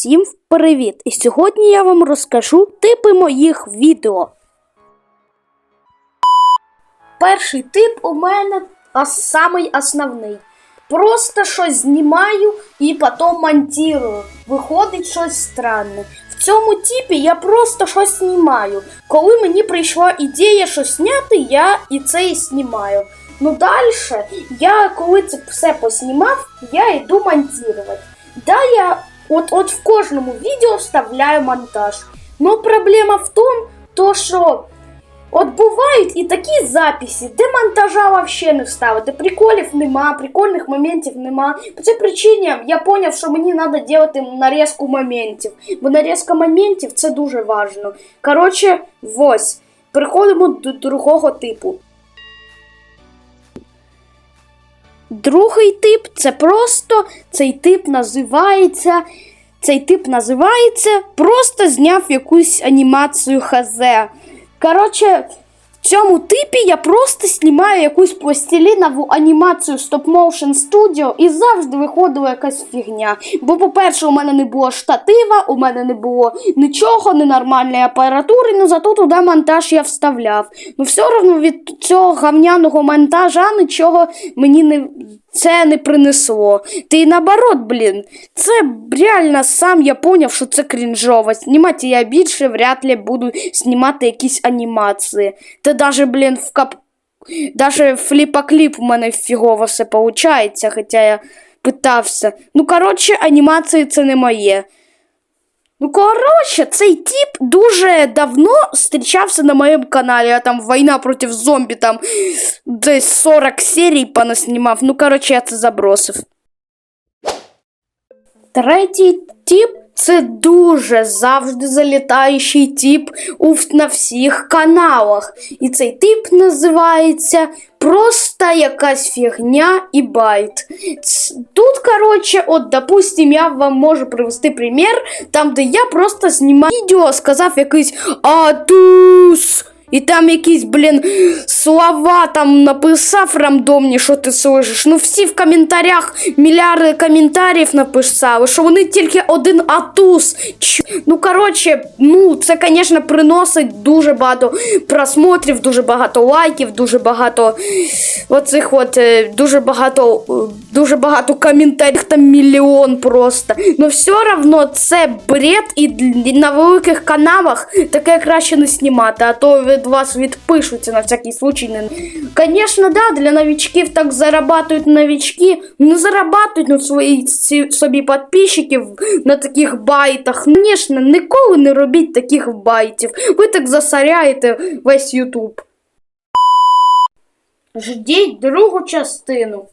Всім привіт! І сьогодні я вам розкажу типи моїх відео. Перший тип у мене самий основний. Просто щось знімаю і потім монтую. Виходить щось странне. В цьому типі я просто щось знімаю. Коли мені прийшла ідея щось зняти, я і це і знімаю. Ну далі, я коли це все поснімав, я йду монтувати. Да, я от, от в кожному відео вставляю монтаж. Но проблема в тому, то що от бувають і такі записи, де монтажа вообще не вставити. Приколів нема, прикольних моментів нема. По цій причині я зрозумів, що мені треба робити нарізку моментів. Бо нарізка моментів це дуже важливо. Коротше, ось. Переходимо до другого типу. Другий тип це просто цей тип називається. Цей тип називається просто зняв якусь анімацію ХЗ. Коротше, цьому типі я просто знімаю якусь пластилінову анімацію Stop Motion Studio і завжди виходила якась фігня. Бо, по-перше, у мене не було штатива, у мене не було нічого, ненормальної апаратури, ну зато туди монтаж я вставляв. Ну все одно від цього гавняного монтажа нічого мені не. Це не принесло. Ти наоборот, блін, це реально сам я поняв, що це крінжово. Знімати я більше вряд ли буду знімати якісь анімації. Та даже, блін, в кап... Даже фліпокліп у мене фігово все виходить, хоча я питався. Ну, коротше, анімації це не моє. Ну, коротше, цей тип дуже давно зустрічався на моєму каналі. Я там війна проти зомбі, там десь 40 серій понаснімав. Ну, коротше, я це забросив. Третій тип це дуже завжди залітаючий тип у, на всіх каналах. І цей тип називається просто якась фігня і байт. Ц- Тут, коротше, от, допустим, я вам можу привести примір, там, де я просто знімаю відео, сказав якийсь Атус. І там якісь, блін, слова там написав рандомні, що ти слышиш. Ну всі в коментарях мільярди коментарів написали, що вони тільки один атус. Ч- Ну, коротше, ну, це, звісно, приносить дуже багато просмотрів, дуже багато лайків, дуже багато оцих от, е, дуже багато, е, дуже багато коментарів, там мільйон просто. Ну, все одно це бред, і на великих каналах таке краще не знімати, а то вас відпишуться на всякий случай. Не... Конечно, да, для новичків так зарабатують новички, не зарабатують на свої собі підписчиків на таких байтах. Звісно, ніколи не робіть таких байтів. Ви так засоряєте весь Ютуб. Ждіть другу частину.